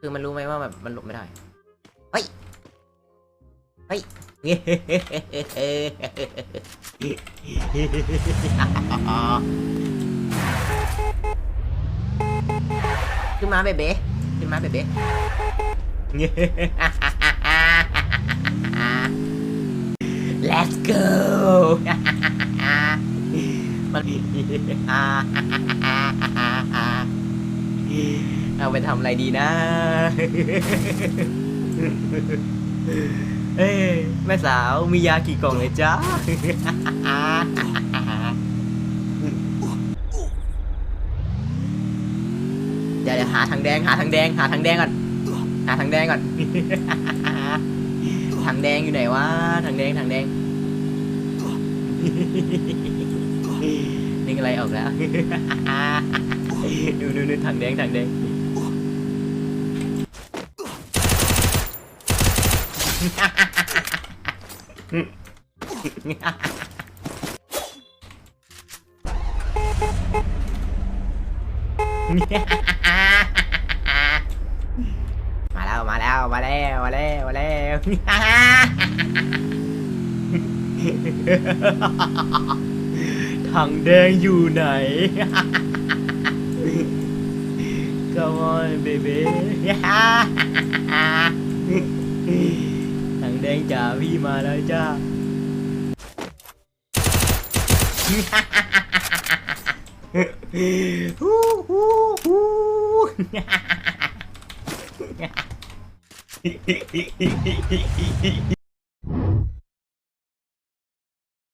คือมันรู้ไหมว่าแบบมันหลบไม่ได้ เฮ้ย เฮ้ยขึ้นมาเบเบ้ขึ้นมาเบเบ้ Let's go มัน เอาไปทำอะไรดีนะ เอ้ยแม่สาวมียากี่กล่องเลยจ้าเดี๋ยวเดี๋ยวหาทางแดงหาทางแดงหาทางแดงก่อนหาทางแดงก่อนทางแดงอยู่ไหนวะทางแดงทางแดงนี่อะไรออกแล้วดูดูดูทางแดงทางแดง มาแล้วมาแล้วมาแล้วมาแล้วมาแล้วถังแดงอยู่ไหน Come on baby แดงจ๋าพี่มาแล้วจ้า ฮู้ฮู้ฮู้